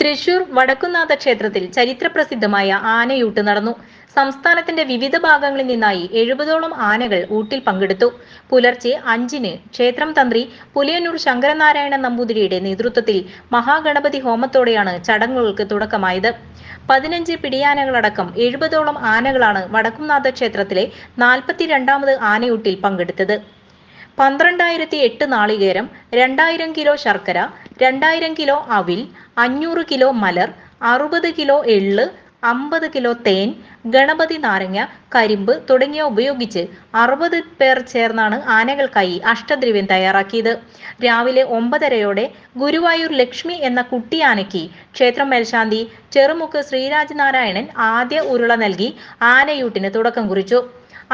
തൃശൂർ വടക്കുന്നാഥ ക്ഷേത്രത്തിൽ ചരിത്രപ്രസിദ്ധമായ ആനയൂട്ട് നടന്നു. സംസ്ഥാനത്തിന്റെ വിവിധ ഭാഗങ്ങളിൽ നിന്നായി എഴുപതോളം ആനകൾ ഊട്ടിൽ പങ്കെടുത്തു. പുലർച്ചെ അഞ്ചിന് ക്ഷേത്രം തന്ത്രി പുലിയന്നൂർ ശങ്കരനാരായണ നമ്പൂതിരിയുടെ നേതൃത്വത്തിൽ മഹാഗണപതി ഹോമത്തോടെയാണ് ചടങ്ങുകൾക്ക് തുടക്കമായത്. പതിനഞ്ച് പിടിയാനകളടക്കം എഴുപതോളം ആനകളാണ് വടക്കുംനാഥ ക്ഷേത്രത്തിലെ നാൽപ്പത്തിരണ്ടാമത് ആനയൂട്ടിൽ പങ്കെടുത്തത്. പന്ത്രണ്ടായിരത്തി എട്ട് നാളികേരം രണ്ടായിരം കിലോ ശർക്കര രണ്ടായിരം കിലോ അവിൽ അഞ്ഞൂറ് കിലോ മലർ അറുപത് കിലോ എള്ള് അമ്പത് കിലോ തേൻ ഗണപതി നാരങ്ങ കരിമ്പ് തുടങ്ങിയ ഉപയോഗിച്ച് അറുപത് പേർ ചേർന്നാണ് ആനകൾക്കായി അഷ്ടദ്രവ്യം തയ്യാറാക്കിയത്. രാവിലെ ഒമ്പതരയോടെ ഗുരുവായൂർ ലക്ഷ്മി എന്ന കുട്ടിയാനയ്ക്ക് ക്ഷേത്രം മേൽശാന്തി ചെറുമുക്ക് ശ്രീരാജ് നാരായണൻ ആദ്യ ഉരുള നൽകി ആനയൂട്ടിന് തുടക്കം കുറിച്ചു.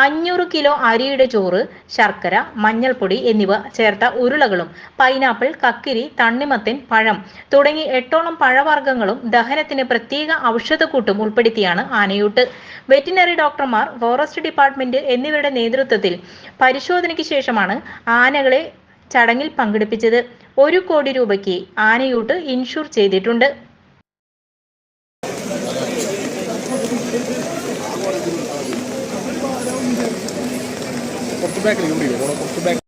അഞ്ഞൂറ് കിലോ അരിയുടെ ചോറ് ശർക്കര മഞ്ഞൾപ്പൊടി എന്നിവ ചേർത്ത ഉരുളകളും പൈനാപ്പിൾ കക്കിരി തണ്ണിമത്തൻ പഴം തുടങ്ങി എട്ടോളം പഴവർഗങ്ങളും ദഹനത്തിന് പ്രത്യേക ഔഷധക്കൂട്ടും ഉൾപ്പെടുത്തിയാണ് ആനയൂട്ട്. വെറ്റിനറി ഡോക്ടർമാർ ഫോറസ്റ്റ് ഡിപ്പാർട്ട്മെന്റ് എന്നിവരുടെ നേതൃത്വത്തിൽ പരിശോധനയ്ക്ക് ശേഷമാണ് ആനകളെ ചടങ്ങിൽ പങ്കെടുപ്പിച്ചത്. ഒരു കോടി രൂപയ്ക്ക് ആനയൂട്ട് ഇൻഷുർ ചെയ്തിട്ടുണ്ട്. കുറച്ച് ബാക്കിലേക്ക് കുറച്ച് ബാക്ക്